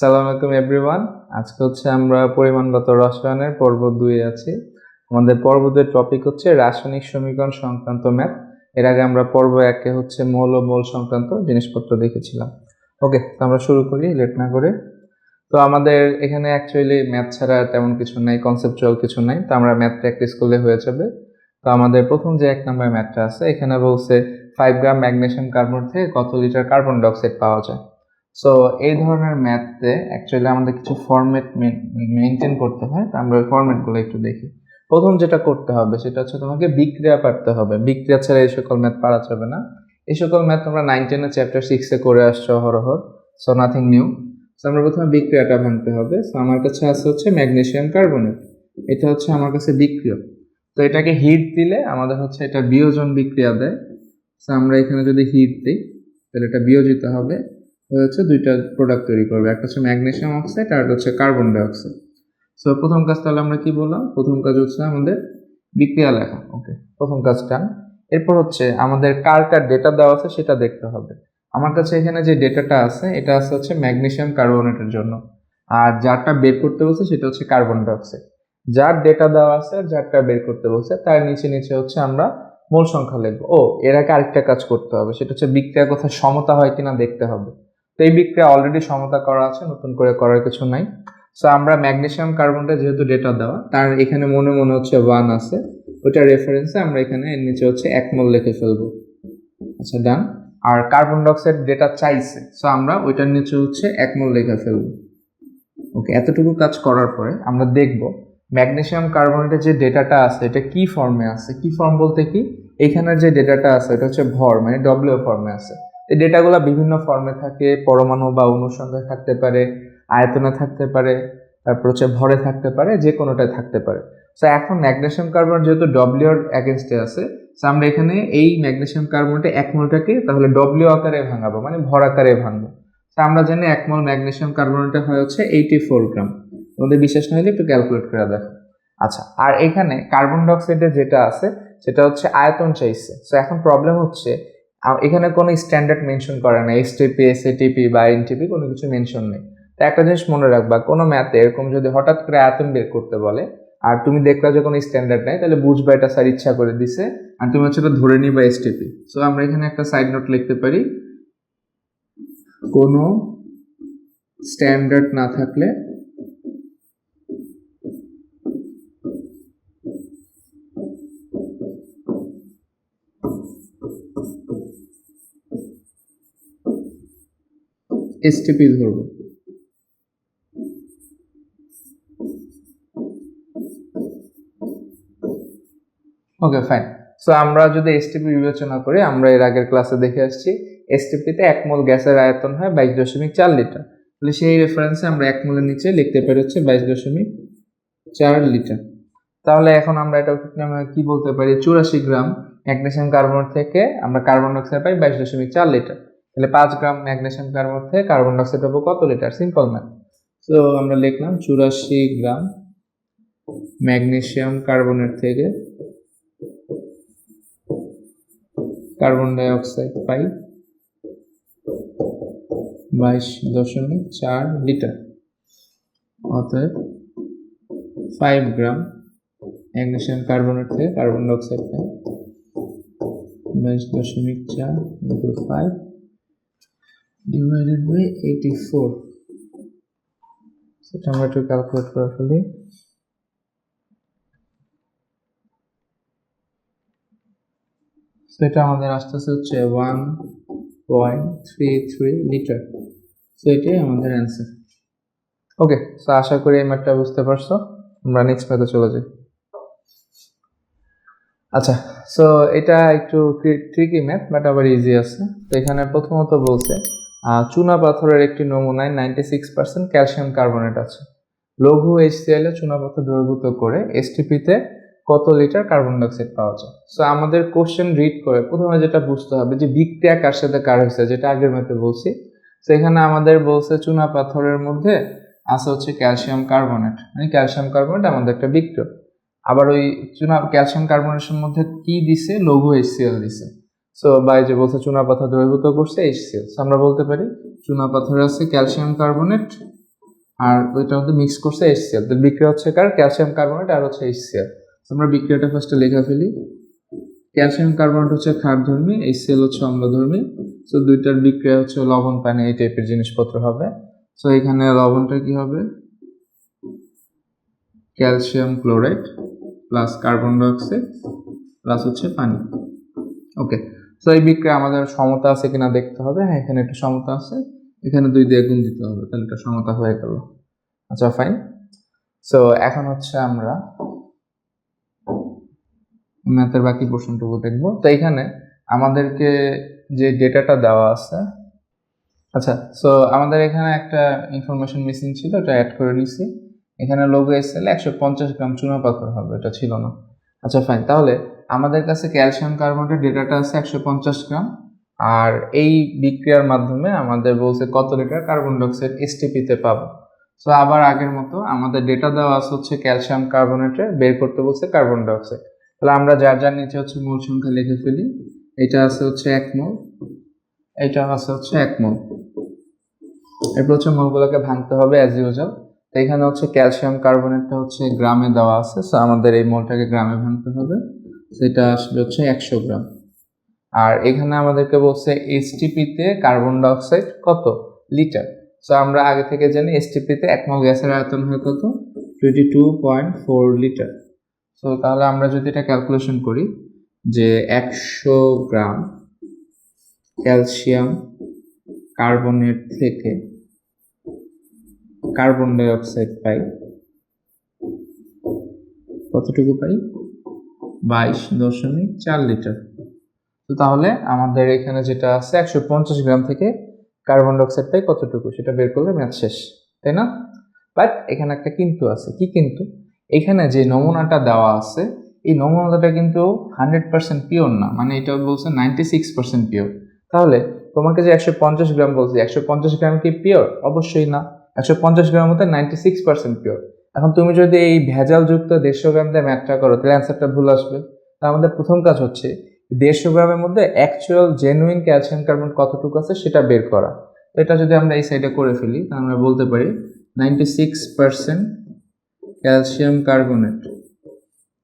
সালাম আলাইকুম এভরিওয়ান আজকে হচ্ছে আমরা পরিমাণগত রসায়নের পর্ব দুই আছি। আমাদের পর্ব দুয়ের টপিক হচ্ছে রাসায়নিক সমীকরণ সংক্রান্ত ম্যাথ এর আগে আমরা পর্ব একে হচ্ছে মৌল মোল সংক্রান্ত জিনিসপত্র দেখেছিলাম। ওকে, তো আমরা শুরু করি, লেট না করে। তো আমাদের এখানে অ্যাকচুয়ালি ম্যাথ ছাড়া তেমন কিছু নাই কনসেপচুয়াল কিছু নাই। তো আমরা ম্যাথ প্র্যাকটিস করলে হয়ে যাবে। তো আমাদের প্রথম যে এক নম্বর ম্যাথটা আছে, এখানে বলছে ফাইভ গ্রাম ম্যাগনেশিয়াম কার্বন থেকে কত লিটার কার্বন ডাইঅক্সাইড পাওয়া যায়? সো এই ধরনের ম্যাথে অ্যাকচুয়ালি আমাদের কিছু ফরম্যাট মেনটেন করতে হয়। তো আমরা ওই ফরম্যাটগুলো একটু দেখি। প্রথম যেটা করতে হবে, সেটা হচ্ছে তোমাকে বিক্রিয়া পারতে হবে। বিক্রিয়া ছাড়া এই সকল ম্যাথ পারা যাবে না। এই সকল ম্যাথ তোমরা নাইন টেনের চ্যাপ্টার সিক্সে করে আসছো হরহর সো নাথিং নিউ সো আমরা প্রথমে বিক্রিয়াটা ভাঙতে হবে। সো আমার কাছে আছে হচ্ছে ম্যাগনেশিয়াম কার্বনেট এটা হচ্ছে আমার কাছে বিক্রিয়া। তো, এটাকে হিট দিলে আমাদের হচ্ছে এটা বিয়োজন বিক্রিয়া দেয়। সো আমরা এখানে যদি হিট দিই, তাহলে এটা বিয়োজিত হবে। হচ্ছে দুইটা প্রোডাক্ট তৈরি করবে। একটা হচ্ছে ম্যাগনেশিয়াম অক্সাইড আর হচ্ছে কার্বন ডাইঅক্সাইড সো প্রথম কাজ তাহলে আমরা কি বললাম? প্রথম কাজ হচ্ছে আমাদের বিক্রিয়া লেখা। ওকে প্রথম কাজটা। এরপর হচ্ছে আমাদের কার কার ডেটা দেওয়া আছে সেটা দেখতে হবে। আমার কাছে এখানে যে ডেটাটা আছে, এটা আছে হচ্ছে ম্যাগনেশিয়াম কার্বনেটের জন্য। আর যারটা বের করতে বলছে সেটা হচ্ছে কার্বন ডাইঅক্সাইড যার ডেটা দেওয়া আছে যারটা বের করতে বলছে, তার নিচে নিচে হচ্ছে আমরা মোল সংখ্যা লিখব। ও, এর আগে আরেকটা কাজ করতে হবে। সেটা হচ্ছে বিক্রিয়া কোথায় সমতা হয় কিনা দেখতে হবে। তো এই বিক্রিয়া অলরেডি সমতা করা আছে, নতুন করে করার কিছু নাই। সো আমরা ম্যাগনেশিয়াম কার্বনটা যেহেতু ডেটা দেওয়া, তার এখানে মনে মনে হচ্ছে ওয়ান আছে। ওইটা রেফারেন্সে আমরা এখানে এর নিচে হচ্ছে এক মোল লিখে ফেলব। আচ্ছা ডান আর কার্বন ডাইঅক্সাইড ডেটা চাইছে সো আমরা ওইটার নিচে হচ্ছে এক মোল লিখে ফেলব। ওকে এতটুকু কাজ করার পরে আমরা দেখব ম্যাগনেসিয়াম কার্বনেটের যে ডেটাটা আছে, এটা কি ফর্মে আছে? কি ফর্ম বলতে কি? এখানে যে ডেটাটা আছে এটা হচ্ছে ভর মানে ডব্লিউ ফর্মে আছে। এই ডেটাগুলো বিভিন্ন ফর্মে থাকে, পরমাণু বা অণুর থাকতে পারে, আয়তনে থাকতে পারে, তারপর হচ্ছে ভরে থাকতে পারে, যে কোনোটায় থাকতে পারে। সো এখন ম্যাগনেশিয়াম কার্বন যেহেতু ডব্লিউর অ্যাগেনস্টে আছে সো আমরা এখানে এই ম্যাগনেশিয়াম কার্বনটা এক তাহলে ডব্লিউ আকারে ভাঙাবো মানে ভর আকারে ভাঙবো। তো আমরা জানি এক মোল ম্যাগনেসিয়াম কার্বনটা হয় হচ্ছে এইটি ফোর গ্রাম। তোমাদের বিশেষ না হলে একটু ক্যালকুলেট করে দেখো। আচ্ছা আর এখানে কার্বন ডাইঅক্সাইডের যেটা আছে, সেটা হচ্ছে আয়তন চাইছে। সো এখন প্রবলেম হচ্ছে এখানে কোনো স্ট্যান্ডার্ড মেনশন করে না এসটিপি এসএটিপি বা এনটিপি কোনো কিছু মেনশন নেই। তো একটা জিনিস মনে রাখবা, কোনো ম্যাথে এরকম যদি হঠাৎ করে আয়তন বের করতে বলে, আর তুমি দেখলা যে কোনো স্ট্যান্ডার্ড নাই, তাহলে বুঝবা এটা স্যার ইচ্ছা করে দিছে, আর তুমি হচ্ছে এটা ধরে নিবা এসটিপি সো আমরা এখানে একটা সাইড নোট লিখতে পারি। কোনো স্ট্যান্ডার্ড না থাকলে এসটিপি ধরবো ওকে ফাইন সো আমরা যদি এসটিপি বিবেচনা করি, আমরা এর আগের ক্লাসে দেখে আসছি এসটিপিতে এক মোল গ্যাসের আয়তন হয় বাইশ দশমিক চার লিটার। তাহলে সেই রেফারেন্সে আমরা এক মোলের নিচে লিখতে পারি হচ্ছে বাইশ দশমিক চার লিটার। তাহলে এখন আমরা এটা কি বলতে পারি? চুরাশি গ্রাম ম্যাগনেশিয়াম কার্বন থেকে আমরা কার্বন ডাইঅক্সাইড পাই বাইশ দশমিক চার লিটার। তাহলে পাঁচ গ্রাম ম্যাগনেশিয়াম কার্বন থেকে কার্বন ডাইঅক্সাইড পাবো কত লিটার? সিম্পল ম্যাথ তো আমরা লিখলাম চুরাশি গ্রাম ম্যাগনেশিয়াম কার্বনের থেকে কার্বন ডাই অক্সাইড পাই বাইশ দশমিক চার লিটার। অতএব ফাইভ গ্রাম ম্যাগনেশিয়াম কার্বনের থেকে কার্বন ডাইঅক্সাইড পাই বাইশ দশমিক চার into five divided by eighty four সেটা আমরা একটু ক্যালকুলেট করে ফেলি। সেটা আমাদের আসতেছে হচ্ছে one point three three litre so আমাদের অ্যান্সার ওকে সো আশা করি এই ম্যাথটা বুঝতে পারছ। আমরা নেক্সট ম্যাথে চলে যাই। আচ্ছা সো এটা একটু ট্রিকি ম্যাথ বাট আবার ইজি আছে। তো এখানে প্রথমত বলছে চুনা পাথরের একটি নমুনায় ninety six percent calcium carbonate আছে। লঘু এইচসিএল এ চুনা পাথর দ্রবীভূত করে এসটিপিতে কত লিটার কার্বন ডাইঅক্সাইড পাওয়া যায়? সো আমাদের কোশ্চেন রিড করে, প্রথমে যেটা বুঝতে হবে যে বিক্রিয়া কার সাথে কার হয়েছে, যেটা আগের ম্যাথে বলছি। তো এখানে আমাদের বলছে চুনা পাথরের মধ্যে আছে হচ্ছে ক্যালসিয়াম কার্বনেট মানে ক্যালসিয়াম কার্বনেট আমাদের একটা বিক্রিয়া আবার ওই চুনা ক্যালসিয়াম কার্বনেটের মধ্যে কি দিছে? লঘু এইচসিএল দিছে। সো বাই যে বলছে চুনা পাথর দ্রবীভূত করছে এইচসিএল আমরা বলতে পারি চুনা পাথরে আছে ক্যালসিয়াম কার্বনেট আর ওইটার মধ্যে মিক্স করছে এইচসিএল তো বিক্রিয়া হচ্ছে কার? ক্যালসিয়াম কার্বনেট আর হচ্ছে এইচসিএল আমরা বিক্রিয়াটা ফার্স্টে লেখা ফেলি। ক্যালসিয়াম কার্বনেট হচ্ছে ক্ষারধর্মী এইচসিএল হচ্ছে অম্লধর্মী। সো দুইটার বিক্রিয়া হচ্ছে লবণ, পানি, এই টাইপের জিনিসপত্র হবে। সো এখানে লবণটা কি হবে? Calcium chloride plus carbon dioxide plus হচ্ছে পানি। ওকে তো এই বিক্রিয়া আমাদের সমতা আছে কিনা দেখতে হবে। হ্যাঁ এখানে একটা সমতা আছে। এখানে দুই দিয়ে গুণ দিতে হবে, তাহলে এটা সমতা হয়ে গেল। আচ্ছা ফাইন সো এখন হচ্ছে আমরা ম্যাথের বাকি পোর্শনটুকু দেখব। তো এখানে আমাদেরকে যে ডেটাটা দেওয়া আছে আচ্ছা সো আমাদের এখানে একটা ইনফরমেশন মিসিং ছিল এটা অ্যাড করে নিছি। এখানে লোগো এসেলে একশো পঞ্চাশ গ্রাম চুনা পাথর হবে, এটা ছিল না। আচ্ছা ফাইন তাহলে আমাদের কাছে ক্যালসিয়াম কার্বনেটের ডেটাটা আছে একশো পঞ্চাশ গ্রাম, আর এই বিক্রিয়ার মাধ্যমে আমাদের বলছে কত লিটার কার্বন ডাইঅক্সাইড এসটিপিতে পাবো। সো আবার আগের মতো আমাদের ডেটা দেওয়া আছে হচ্ছে ক্যালসিয়াম কার্বনেটে বের করতে বলছে কার্বন ডাইঅক্সাইড। তাহলে আমরা যার যার নিচে হচ্ছে মূল সংখ্যা লিখে ফেলি। এটা আছে হচ্ছে এক মোল, এটা আছে হচ্ছে এক মোল। এরপর হচ্ছে মোলগুলোকে ভাঙতে হবে অ্যাজ ইউজাল এখানে হচ্ছে ক্যালসিয়াম কার্বনেটটা হচ্ছে গ্রামে দেওয়া আছে সো আমাদের এই মোলটাকে গ্রামে ভাঙতে হবে। সেটা আসবে হচ্ছে একশো গ্রাম। আর এখানে আমাদেরকে বলছে এসটিপিতে কার্বন ডাইঅক্সাইড কত? লিটার। সো আমরা আগে থেকে জানি এসটিপিতে এক মল গ্যাসের আয়তন হয় কত? Twenty two point four litre. So তাহলে আমরা যদি এটা ক্যালকুলেশন করি যে একশো গ্রাম ক্যালসিয়াম কার্বনের থেকে কার্বন ডাইঅক্সাইড পাই, কতটুকু পাই? বাইশ দশমিক চার লিটার। তো তাহলে আমাদের এখানে যেটা আছে, একশো পঞ্চাশ গ্রাম থেকে কার্বন ডাইঅক্সাইড পাই কতটুকু সেটা বের করলে ম্যাথ শেষ, তাই না? বাট এখানে একটা কিন্তু আছে। কি কিন্তু? এখানে যে নমুনাটা দেওয়া আছে, এই নমুনাটা কিন্তু হান্ড্রেড পার্সেন্ট পিওর না মানে এটা বলছে নাইনটি সিক্স পার্সেন্ট পিওর। তাহলে তোমাকে যে একশো পঞ্চাশ গ্রাম বলছি, একশো পঞ্চাশ গ্রাম কি পিওর? অবশ্যই না। একশো পঞ্চাশ গ্রামের মধ্যে নাইনটি সিক্স পার্সেন্ট পিওর। এখন তুমি যদি এই ভেজালযুক্ত দেড়শো গ্রাম দিয়ে করো, তাহলে অ্যান্সারটা ভুল আসবে। তা আমাদের প্রথম কাজ হচ্ছে দেড়শো গ্রামের মধ্যে অ্যাকচুয়াল জেনুইন ক্যালসিয়াম কার্বন কতটুকু আছে সেটা বের করা। এটা যদি আমরা এই সাইডে করে ফেলি, তাহলে আমরা বলতে পারি ninety six percent calcium carbonate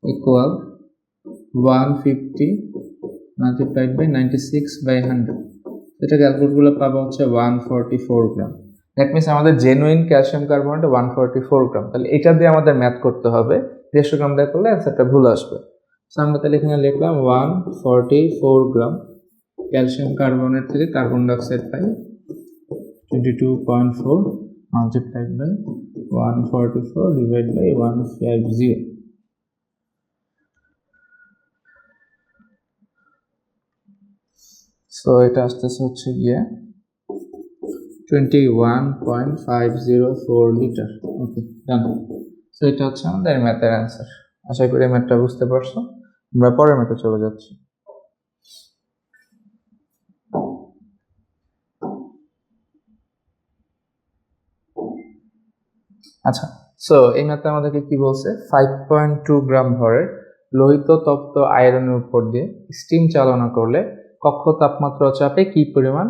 equal one fifty multiplied by ninety six by hundred এটা ক্যালকুলেটগুলো পাবো হচ্ছে one forty four gram that means আমাদের genuine calcium carbonate one forty four gram তাহলে এটা দিয়ে আমাদের ম্যাথ করতে হবে। দেড়শো গ্রাম দিয়ে করলে অ্যান্সারটা ভুল আসবে। সো আমরা তাহলে এখানে লিখলাম one forty four gram calcium carbonate থেকে carbon dioxide pi. Twenty two point four multiplied by one forty four divide by one five zero so এটা আসতেছে হচ্ছে গিয়ে twenty one point five zero four litre okay done so এটা হচ্ছে আমাদের ম্যাথের answer আশা করি ম্যাথটা বুঝতে পারছ। আমরা পরের ম্যাথে চলে যাচ্ছি। আচ্ছা সো এই ম্যাথে আমাদেরকে কি বলছে? ফাইভ পয়েন্ট টু গ্রাম ভরের লোহিত তপ্ত আয়রনের উপর দিয়ে স্টিম চালনা করলে কক্ষ তাপমাত্রা চাপে কি পরিমাণ?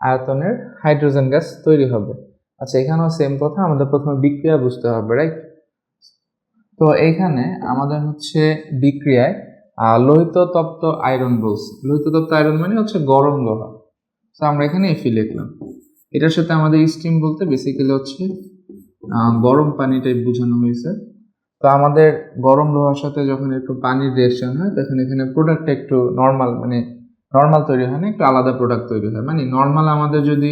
আয়তনের হাইড্রোজেন গ্যাস তৈরি হবে। আচ্ছা এখানেও সেম কথা, আমাদের প্রথমে বিক্রিয়া বুঝতে হবে রাইট তো এইখানে আমাদের হচ্ছে বিক্রিয়ায় লোহিত তপ্ত আয়রন বলছে লোহিত তপ্ত আয়রন মানে হচ্ছে গরম লোহা। তো আমরা এখানে এফি লিখলাম। এটার সাথে আমাদের স্টিম বলতে বেসিক্যালি হচ্ছে গরম পানিটাই বোঝানো হয়েছে। তো আমাদের গরম লোহার সাথে যখন একটু পানির রিয়েকশন হয়, তখন এখানে প্রোডাক্টটা একটু নর্মাল মানে নর্মাল তৈরি হয় না, একটু আলাদা প্রোডাক্ট তৈরি হয়। মানে নর্মাল আমাদের যদি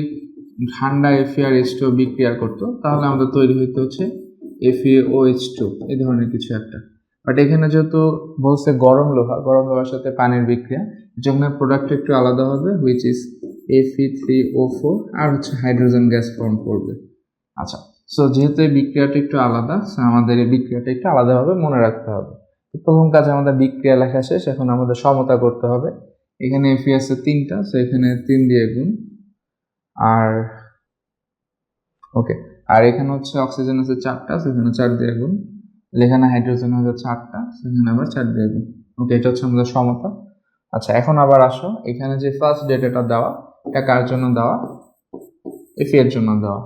ঠান্ডা এফিআর এইচ টু বিক্রিয়া করতো, তাহলে আমাদের তৈরি হইতে হচ্ছে এফিএ ও এইচ টু এই ধরনের কিছু একটা। বাট এখানে যেহেতু বলছে গরম লোহা, গরম লোহার সাথে পানির বিক্রিয়া যখন প্রোডাক্ট একটু আলাদা হবে which is Fe three O four আর হচ্ছে হাইড্রোজেন গ্যাস ফর্ম করবে। আচ্ছা সো যেহেতু এই বিক্রিয়াটা একটু আলাদা আমাদের এই বিক্রিয়াটা একটু আলাদাভাবে মনে রাখতে হবে। প্রথম কাজে আমাদের বিক্রিয়া লেখা শেষ, এখন আমাদের সমতা করতে হবে। এখানে এফি আছে তিনটা সো এখানে তিন দিয়ে গুণ। আর ওকে আর এখানে হচ্ছে অক্সিজেন আছে চারটা সেখানে চার দিয়ে গুণ। এখানে হাইড্রোজেন হচ্ছে চারটা সেখানে আবার চার দিয়ে গুণ। ওকে এটা হচ্ছে আমাদের সমতা। আচ্ছা এখন আবার আসো। এখানে যে ফার্স্ট ডেটাটা দেওয়া, এটা কার জন্য দেওয়া? এফি এর জন্য দেওয়া।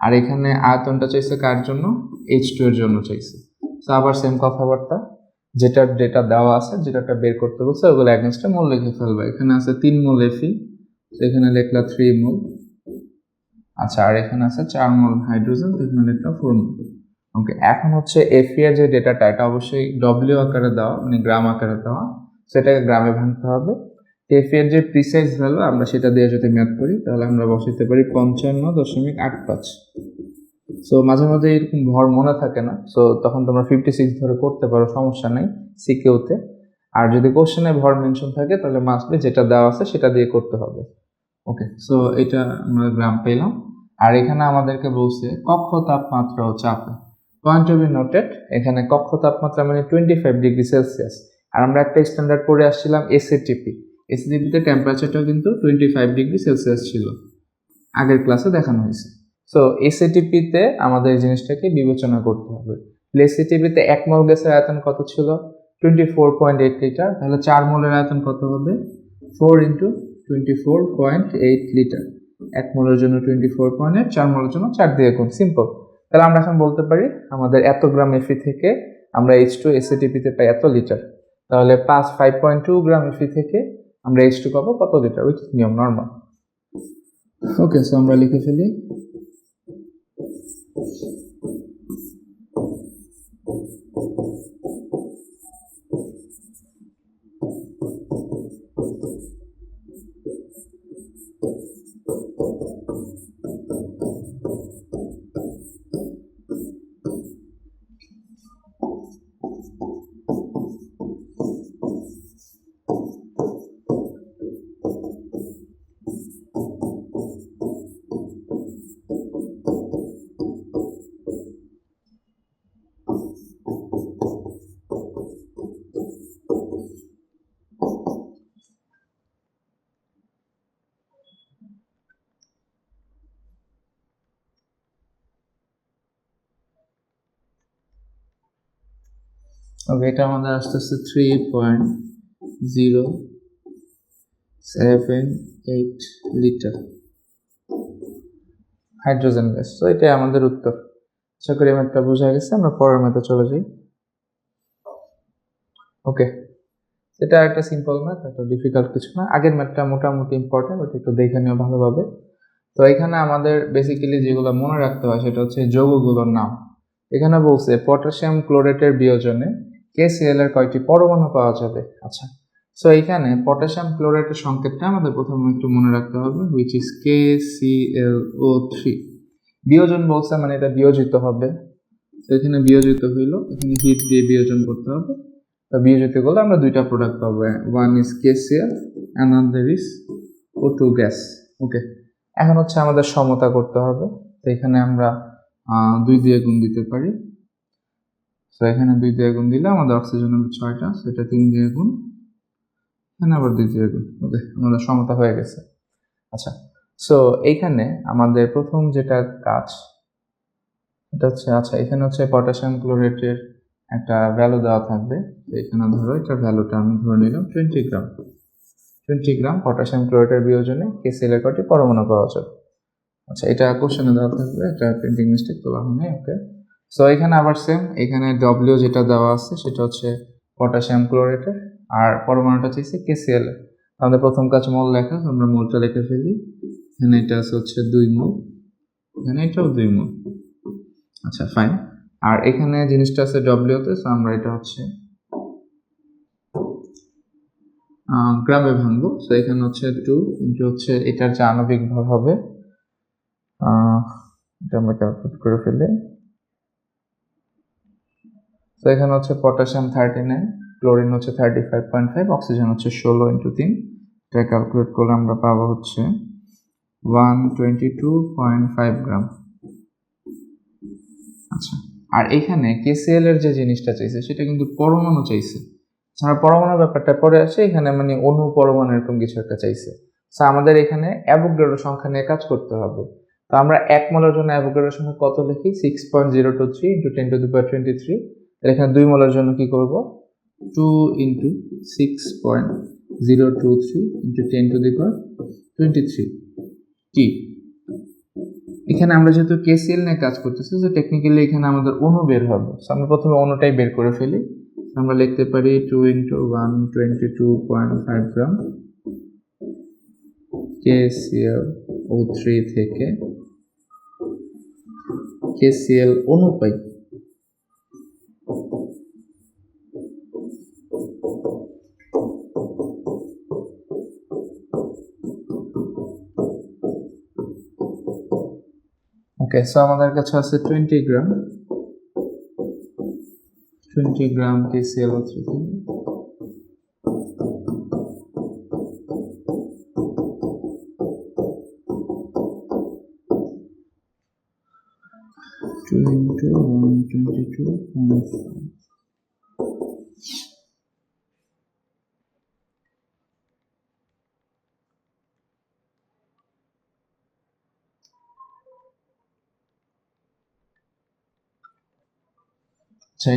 আর এখানে আয়তনটা চাইছে কার জন্য? এইচ টু এর জন্য চাইছে। তো আবার সেম কথাবার্তা। যেটার ডেটা দেওয়া আছে যেটাটা বের করতে বলছে, ওগুলো অ্যাগেনস্টে মোল লিখে ফেলবে। এখানে আছে তিন মোল এফি তো এখানে লিখলা থ্রি মোল। আচ্ছা আর এখানে আছে চার মোল হাইড্রোজেন এখানে লিখলা ফোর মোল। ওকে এখন হচ্ছে এফি এর যে ডেটাটা এটা অবশ্যই ডব্লিউ আকারে দেওয়া মানে গ্রাম আকারে দেওয়া, সেটাকে গ্রামে ভাঙতে হবে। এফ এর যে প্রিসাইজ ভ্যালু আমরা সেটা দিয়ে যদি ম্যাথ করি, তাহলে আমরা বসাইতে পারি পঞ্চান্ন দশমিক আট পাঁচ। সো মাঝে মাঝে এরকম ভর মনে থাকে না। সো তখন তোমরা ফিফটি সিক্স ধরে করতে পারো, সমস্যা নেই সিকেওতে আর যদি কোশ্চেনে ভর মেনশন থাকে, তাহলে মাসবে যেটা দেওয়া আছে সেটা দিয়ে করতে হবে। ওকে সো এটা আমরা গ্রাম পেলাম। আর এখানে আমাদেরকে বলছে, কক্ষ তাপমাত্রা ও চাপ। পয়েন্ট বি নোটেড এখানে কক্ষ তাপমাত্রা মানে টোয়েন্টি ফাইভ ডিগ্রি সেলসিয়াস আর আমরা একটা স্ট্যান্ডার্ড পড়ে আসছিলাম এসএটিপি এসএটিপিতে টেম্পারেচারটাও কিন্তু টোয়েন্টি ফাইভ ডিগ্রি সেলসিয়াস ছিল। আগের ক্লাসে দেখানো হয়েছে। সো এসএটিপিতে আমাদের জিনিসটাকে বিবেচনা করতে হবে। এসএটিপিতে এক মল গ্যাসের আয়তন কত ছিল? Twenty four point eight litre তাহলে চার মোলের আয়তন কত হবে? Four into twenty four point eight litre এক মোলের জন্য টোয়েন্টি ফোর পয়েন্ট এইট চার মোলের জন্য চার দিয়ে গুণ। সিম্পল তাহলে আমরা এখন বলতে পারি, আমাদের এত গ্রাম এফি থেকে আমরা এইচ টু এসএটিপিতে পাই এত লিটার তাহলে পাঁচ ফাইভ পয়েন্ট টু গ্রাম এফি থেকে আমরা এইচ টু পাবো কত লিটার উইচ নিয়ম নর্মাল ওকে সো আমরা লিখে ফেলি ওকে এটা আমাদের আসতেছে three point zero seven eight litre hydrogen gas তো এটাই আমাদের উত্তর। আশা করি ম্যাথটা বোঝা গেছে, আমরা পরের ম্যাথে চলে যাই। ওকে এটা একটা সিম্পল ম্যাথ এত ডিফিকাল্ট কিছু না। আগের ম্যাথটা মোটামুটি ইম্পর্টেন্ট ওটা একটু দেখে নিও ভালোভাবে। তো, এখানে আমাদের বেসিক্যালি যেগুলো মনে রাখতে হয়, সেটা হচ্ছে যৌগগুলোর নাম। এখানে বলছে পটাশিয়াম ক্লোরেটের বিয়োজনে কেসিএল এর কয়টি পরমাণু পাওয়া যাবে? আচ্ছা সো এখানে পটাশিয়াম ক্লোরাইডের সংকেতটা আমাদের প্রথমে একটু মনে রাখতে হবে which is K C L O three বিয়োজন বলছে মানে এটা বিয়োজিত হবে। তো এখানে বিয়োজিত হইল, এখানে হিট দিয়ে বিয়োজন করতে হবে। তো বিয়োজিত করলে আমরা দুইটা প্রোডাক্ট পাবো one is KCl another is O two gas okay এখন হচ্ছে আমাদের সমতা করতে হবে। তো এখানে আমরা দুই দিয়ে গুণ দিতে পারি। তো এখানে দুই দিয়ে গুণ দিলে আমাদের অক্সিজেন হবে ছয়টা সেটা তিন দিয়ে গুণ। এখানে আবার দুই দিয়ে গুণ ওকে আমাদের সমতা হয়ে গেছে। আচ্ছা সো এইখানে আমাদের প্রথম যেটা কাজ, এটা হচ্ছে আচ্ছা এখানে হচ্ছে পটাশিয়াম ক্লোরেটের একটা ভ্যালু দেওয়া থাকবে। এখানে ধরো এটার ভ্যালুটা আমি ধরে নিলাম twenty gram twenty gram potassium ক্লোরেটের বিয়োজনে কেসিএলের কয়টি পরমাণু পাওয়া যাবে? আচ্ছা এটা কোশ্চেনে দেওয়া থাকবে, এটা প্রিন্টিং মিস্টেক তোলা হয়নি ওকে সো এখানে আবার সেম এখানে ডব্লিউ যেটা দেওয়া আছে, সেটা হচ্ছে পটাশিয়াম ক্লোরেটের আর পরমাণুটা চাইছে কেসিএল আমাদের প্রথম কাজ মল লেখা আমরা মলটা লিখে ফেলি। এখানে এটা আছে হচ্ছে দুই মল। এখানে এটাও দুই মল। আচ্ছা ফাইন আর এখানে জিনিসটা আছে ডব্লিউতে সো আমরা এটা হচ্ছে গ্রামে ভাঙবো। সো এখানে হচ্ছে টু ইন্টু হচ্ছে, এটার যে আণবিক ভর হবে এটা আমরা ক্যালকুলেট করে ফেলি। তো এখানে হচ্ছে পটাশিয়াম থার্টি নাইন ক্লোরিন হচ্ছে thirty five point five oxygen হচ্ছে ষোলো ইন্টু তিন। এটা ক্যালকুলেট করলে আমরা পাবো হচ্ছে one twenty two point five gram আচ্ছা আর এখানে কেসিএল এর যে জিনিসটা চাইছে, সেটা কিন্তু পরমাণু চাইছে। ছাড়া পরমাণু ব্যাপারটা পরে আসে, এখানে মানে অণু পরমাণু এরকম কিছু একটা চাইছে। তো আমাদের এখানে অ্যাভোগ্যাড্রো সংখ্যা নিয়ে কাজ করতে হবে। তো আমরা এক মোলের জন্য অ্যাভোগ্যাড্রো সংখ্যা কত লিখি? Six point zero two three into ten to the power twenty three এখানে দুই মোলের জন্য কি করব? Two into six point zero two three into ten to the power twenty three কি? এখানে আমরা যেহেতু কেসিএল নিয়ে কাজ করতেছি তো টেকনিক্যালি এখানে আমাদের অণু বের হবে। আমরা প্রথমে অণুটাই বের করে ফেলি। আমরা লিখতে পারি two into one twenty two point five gram KCl O three থেকে কেসিএল অণু পাই ওকে সো আমাদের কাছে আছে twenty gram twenty gram KCl three two into one twenty two point.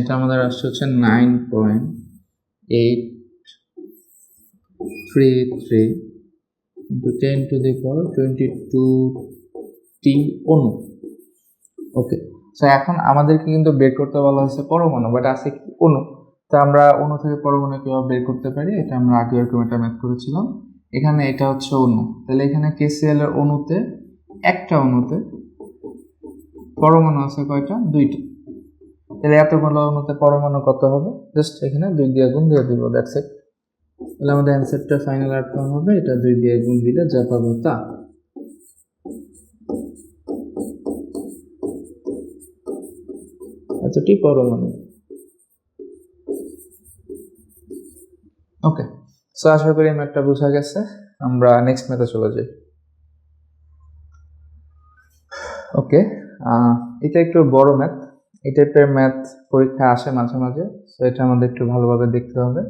এটা আমাদের আসছে হচ্ছে nine point eight three three into ten to the power twenty two টি অনু। ওকে, সো এখন আমাদেরকে কিন্তু বের করতে বলা হয়েছে পরমাণু, বাট আছে কি অণু তো আমরা অণু থেকে পরমাণু কীভাবে বের করতে পারি, এটা আমরা আগে এরকম একটা ম্যাথ করেছিলাম। এখানে এটা হচ্ছে অনু। তাহলে এখানে কেসিএল এর অনুতে একটা অনুতে পরমাণু আছে কয়টা? দুইটা। তাহলে এতগুলো অণুতে পরমাণু কত হবে? জাস্ট এখানে দুই দিয়ে গুণ দিয়ে দিব দ্যাটস ইট তাহলে আমাদের অ্যান্সারটা ফাইনাল আউটকাম হবে, এটা দুই দিয়ে গুণ দিলে যা পাবো তা। এতটি পরমাণু। ওকে সো আশা করি ম্যাথটা বোঝা গেছে, আমরা নেক্সট ম্যাথে চলে যাই। ওকে এটা একটু বড় ম্যাথ এই টাইপের ম্যাথ পরীক্ষা আসে মাঝে মাঝে সো এটা আমাদের একটু ভালোভাবে দেখতে হবে।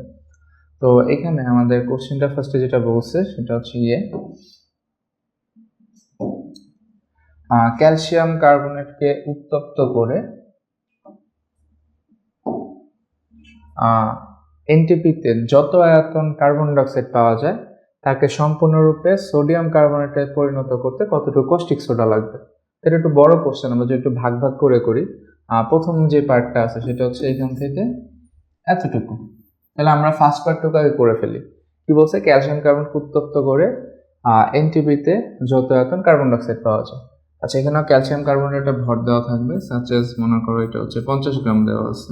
তো এখানে আমাদের কোশ্চেনটা ফার্স্টে যেটা বলছে, সেটা হচ্ছে ইয়ে ক্যালসিয়াম কার্বনেটকে উত্তপ্ত করে এনটিপিতে যত আয়তন কার্বন ডাইঅক্সাইড পাওয়া যায়, তাকে সম্পূর্ণরূপে সোডিয়াম কার্বনেটে পরিণত করতে কতটুকু কস্টিক সোডা লাগবে? এটা একটু বড় কোশ্চেন আমরা যদি একটু ভাগ ভাগ করে করি প্রথম যে পার্টটা আছে সেটা হচ্ছে এখান থেকে এতটুকু। তাহলে আমরা ফার্স্ট পার্টটুকু আগে করে ফেলি। কি বলছে? ক্যালসিয়াম কার্বন উত্তপ্ত করে এনটিপিতে যত আয়তন কার্বন ডাইঅক্সাইড পাওয়া যায়। আচ্ছা এখানেও ক্যালসিয়াম কার্বনেটে ভর দেওয়া থাকবে সাচেস মনে করো এটা হচ্ছে পঞ্চাশ গ্রাম দেওয়া আছে।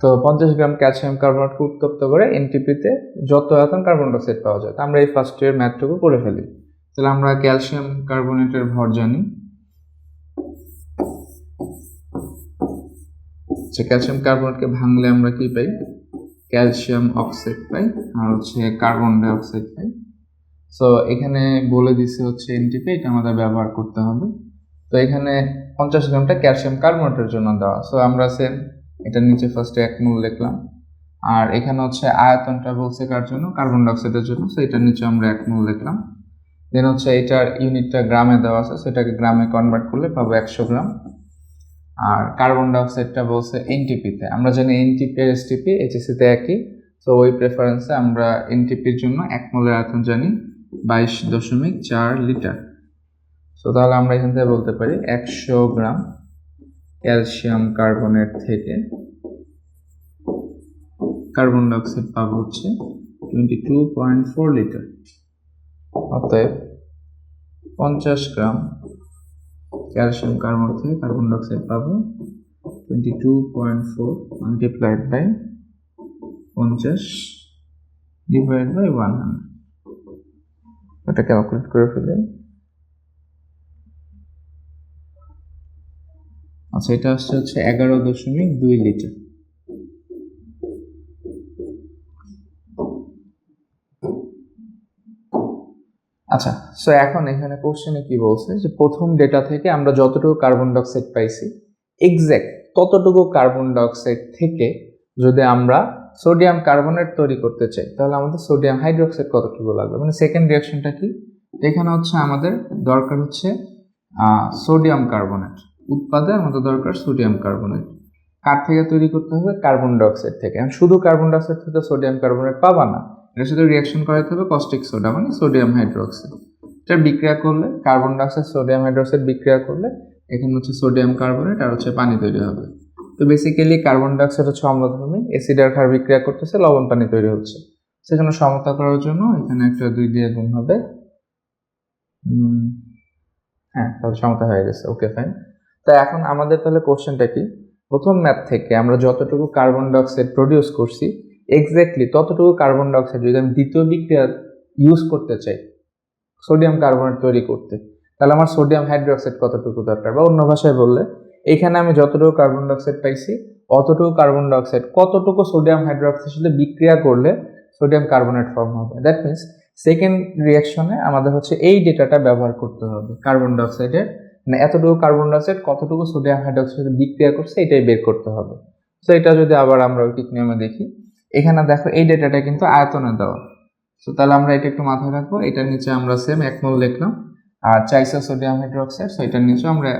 তো পঞ্চাশ গ্রাম ক্যালসিয়াম কার্বনেটকে উত্তপ্ত করে এনটিপিতে যত আয়তন কার্বন ডাইঅক্সাইড পাওয়া যায়। তো আমরা এই ফার্স্ট ইয়ার ম্যাথটুকু করে ফেলি। তাহলে আমরা ক্যালসিয়াম কার্বনেটের ভর জানি। যে ক্যালসিয়াম কার্বনেটকে ভাঙলে আমরা কি পাই? ক্যালসিয়াম অক্সাইড পাই আর হচ্ছে কার্বন ডাই অক্সাইড পাই। সো এখানে বলে দিছে হচ্ছে এনটিপি এটা আমাদের ব্যবহার করতে হবে। তো এখানে পঞ্চাশ গ্রামটা ক্যালসিয়াম কার্বনেটের জন্য দেওয়া। সো আমরা সেম এটা নিচে ফার্স্টে এক মূল লিখলাম আর এখানে হচ্ছে আয়তনটা বলছে কার জন্য? কার্বন ডাইঅক্সাইডের জন্য। সো এটার নিচে আমরা এক মূল লিখলাম দেন হচ্ছে এটার ইউনিটটা গ্রামে দেওয়া আছে। সেটাকে গ্রামে কনভার্ট করলে পাবো একশো গ্রাম। আর কার্বন ডাইঅক্সাইডটা বলছে এনটিপিতে আমরা জানি এনটিপি আর এসটিপি এইচএসিতে একই। তো ওই প্রেফারেন্সে আমরা এনটিপির জন্য এক মোলের আয়তন জানি বাইশ দশমিক চার লিটার। সো তাহলে আমরা এখান থেকে বলতে পারি একশো গ্রাম ক্যালসিয়াম কার্বনেট থেকে কার্বন ডাইঅক্সাইড পাবো হচ্ছে twenty two point four litre. অতএব পঞ্চাশ গ্রাম ক্যালসিয়াম কার্বন থেকে কার্বন ডাইঅক্সাইড পাবো। Twenty two point four multiplied by পঞ্চাশ ডিভাইড বাই ওয়ান হান্ড্রেড এটা ক্যালকুলেট করে ফেলে। আচ্ছা এটা আসছে হচ্ছে এগারো দশমিক দুই লিটার। আচ্ছা সো এখন এখানে কোশ্চেনে কি বলছে? যে প্রথম ডেটা থেকে আমরা যতটুকু কার্বন ডাইঅক্সাইড পাইছি এক্স্যাক্ট ততটুকু কার্বন ডাইঅক্সাইড থেকে যদি আমরা সোডিয়াম কার্বনেট তৈরি করতে চাই, তাহলে আমাদের সোডিয়াম হাইড্রোক্সাইড কতটুকু লাগবে? মানে সেকেন্ড রিয়াকশনটা কি? এখানে হচ্ছে আমাদের দরকার হচ্ছে সোডিয়াম কার্বনেট উৎপাদে আমাদের দরকার সোডিয়াম কার্বনেট কার থেকে তৈরি করতে হবে? কার্বন ডাইঅক্সাইড থেকে। শুধু কার্বন ডাইঅক্সাইড থেকে সোডিয়াম কার্বনেট পাবা না। এটা শুধু রিয়াকশন করাতে হবে কস্টিক সোডা মানে সোডিয়াম হাইড্রোক্সাইড এটা বিক্রিয়া করলে কার্বন ডাইঅক্সাইড সোডিয়াম হাইড্রোক্সাইড বিক্রিয়া করলে, এখানে হচ্ছে সোডিয়াম কার্বনেট আর হচ্ছে পানি তৈরি হবে। তো বেসিক্যালি কার্বন ডাইঅক্সাইড হচ্ছে অম্লধর্মী অ্যাসিড আর ক্ষার বিক্রিয়া করতেছে, লবণ পানি তৈরি হচ্ছে। সেখানে সমতা করার জন্য এখানে একটা দুই দিয়ে গুণ হবে। হ্যাঁ তাহলে সমতা হয়ে গেছে ওকে ফাইন তো এখন আমাদের তাহলে কোশ্চেনটা কি? প্রথম ম্যাথ থেকে আমরা যতটুকু কার্বন ডাইঅক্সাইড প্রডিউস করছি এক্স্যাক্টলি ততটুকু কার্বন ডাইঅক্সাইড যদি আমি দ্বিতীয় বিক্রিয়া ইউজ করতে চাই সোডিয়াম কার্বনেট তৈরি করতে, তাহলে আমার সোডিয়াম হাইড্রোক্সাইড কতটুকু দরকার? বা অন্য ভাষায় বললে, এখানে আমি যতটুকু কার্বন ডাইঅক্সাইড পাইছি, অতটুকু কার্বন ডাইঅক্সাইড কতটুকু সোডিয়াম হাইড্রোক্সাইডের সাথে বিক্রিয়া করলে সোডিয়াম কার্বনেট ফর্ম হবে? দ্যাট মিনস সেকেন্ড রিয়াকশনে আমাদের হচ্ছে এই ডেটাটা ব্যবহার করতে হবে কার্বন ডাইঅক্সাইডের মানে এতটুকু কার্বন ডাইঅক্সাইড কতটুকু সোডিয়াম হাইড্রোক্সাইড বিক্রিয়া করছে, এটাই বের করতে হবে। তো এটা যদি আবার আমরা ঐকিক নিয়মে দেখি এখানে দেখো এই ডেটাটা কিন্তু আয়তনে দেওয়া। সো তাহলে আমরা এটা একটু মাথায় রাখব। এটার নিচে আমরা সেম এক মোল লিখলাম। আর চাইসা সোডিয়াম হাইড্রোক্সাইড সো এটার নিচে আমরা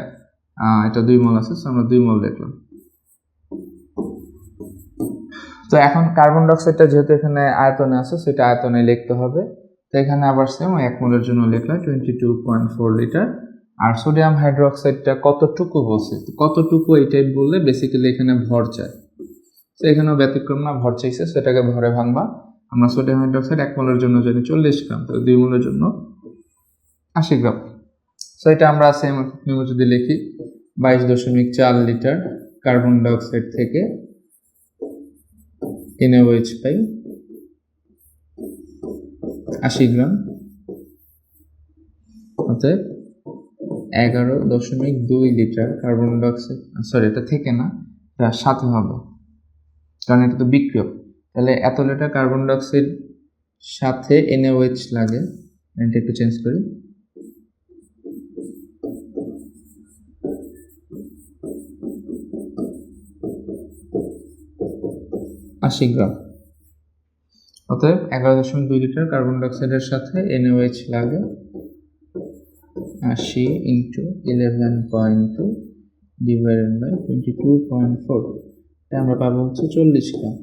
এটা দুই মোল আছে সো আমরা দুই মোল লিখলাম। তো এখন কার্বন ডাইঅক্সাইডটা যেহেতু এখানে আয়তনে আছে, সেটা আয়তনে লিখতে হবে। তো এখানে আবার সেম এক মোলের জন্য লিখলাম twenty two point four litre আর সোডিয়াম হাইড্রোক্সাইডটা কতটুকু বলছে? কতটুকু এইটাই বললে বেসিক্যালি এখানে ভর চায়? তো এখানেও ব্যতিক্রম না, ভর চাইছে, সেটাকে ভরে ভাঙবা। আমরা সোডিয়াম হাইড্রোক্সাইড এক মোলের জন্য জানি চল্লিশ গ্রাম তো দুই মোলের জন্য আশি গ্রাম। সো এটা আমরা সেম নিয়মে যদি লিখি, বাইশ দশমিক চার লিটার কার্বন ডাইঅক্সাইড থেকে এনওএইচ পাই আশি গ্রাম। অতএব এগারো দশমিক দুই লিটার কার্বন ডাইঅক্সাইড সরি এটা থেকে না, এটা সাথে হবে। কারণ এটা তো বিক্রিয়ক তাহলে এত লিটার কার্বন ডাইঅক্সাইড সাথে এনওএইচ লাগে। এটা একটু চেঞ্জ করি। আশি গ্রাম। অতএব এগারো দশমিক দুই লিটার কার্বন ডাইঅক্সাইডের সাথে এনওএইচ লাগে। আশি into eleven point two divided by twenty two point four আমরা পাবো হচ্ছে চল্লিশ গ্রাম।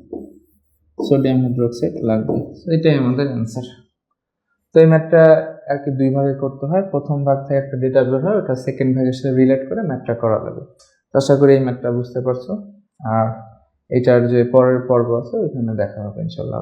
সোডিয়াম হাইড্রোক্সাইড লাগবে। এটাই আমাদের অ্যান্সার তো এই ম্যাপটা আর কি দুই ভাগে করতে হয়। প্রথম ভাগ থেকে একটা ডেটা বের হয়, ওটা সেকেন্ড ভাগের সাথে রিলেট করে ম্যাপটা করা লাগে তো আশা করি এই ম্যাপটা বুঝতে পারছ। আর এটার যে পরের পর্ব আছে, ওইখানে দেখা হবে ইনশাল্লাহ